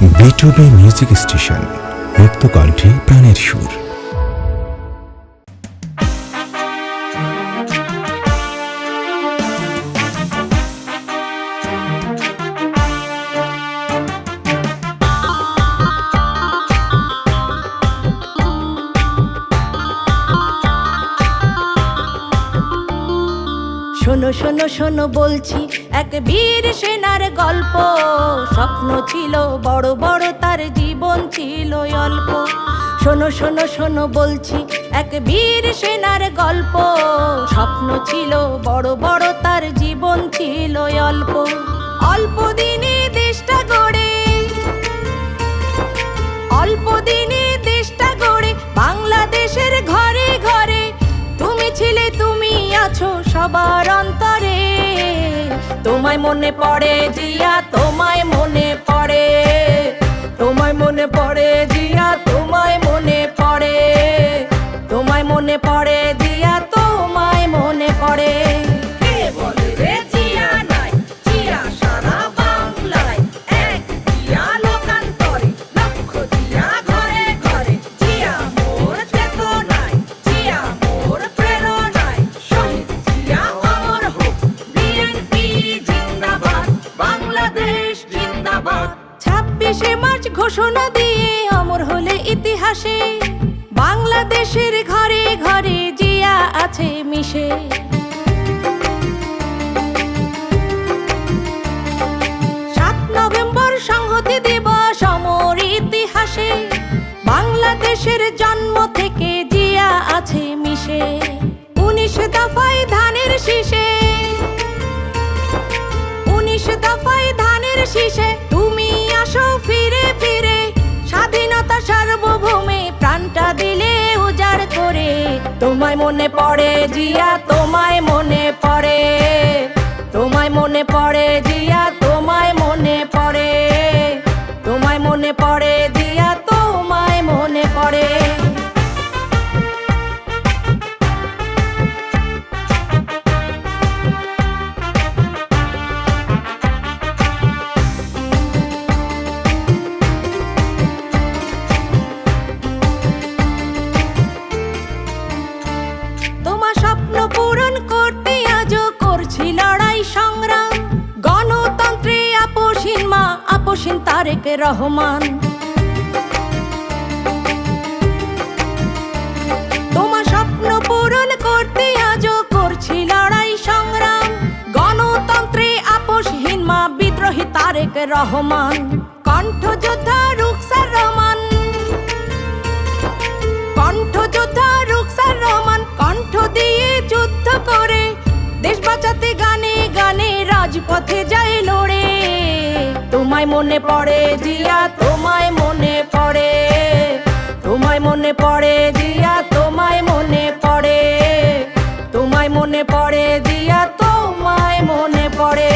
বিটুবি music station মুক্ত কণ্ঠে প্রাণের সুর। শোনো শোনো শোনো বলছি, এক বীর সেনার গল্প। স্বপ্ন ছিল বড় বড়, তার জীবন ছিল অল্প। শোনো শোনো শোনো বলছি, এক বীর সেনার গল্প। স্বপ্ন ছিল বড় বড়, তার জীবন ছিল অল্প। অল্প দিনে সবার অন্তরে। তোমায় মনে পড়ে জিয়া, তোমায় মনে পড়ে। তোমায় মনে পড়ে জিয়া, তোমায় মনে পড়ে। তোমায় মনে পড়ে জিয়া, তোমায় মনে পড়ে। ছাব্বিশে মার্চ ঘোষণা দিয়ে অমর হলে ইতিহাসে। বাংলাদেশের ঘরে ঘরে জিয়া আছে মিশে। সাত নভেম্বর সংহতি দিবস অমর ইতিহাসে। বাংলাদেশের জন্ম থেকে জিয়া আছে মিশে। উনিশ দফায় ধানের শীষে। উনিশ দফায় ধানের শীষে। তোমায় মনে পড়ে জিয়া তোমায় মনে পড়ে তোমায় মনে পড়ে জিয়া আপোষহীন তারেক রহমান। তোমার স্বপ্ন পূরণ করতে আজও করছি লড়াই সংগ্রাম। গণতন্ত্রে আপোষহীন মা বিদ্রোহী তারেক রহমান। কণ্ঠযোদ্ধা মনে পড়ে জিয়া, তোমায় মনে পড়ে। তোমায় মনে পড়ে জিয়া, তোমায় মনে পড়ে। তোমায় মনে পড়ে জিয়া, তোমায় মনে পড়ে।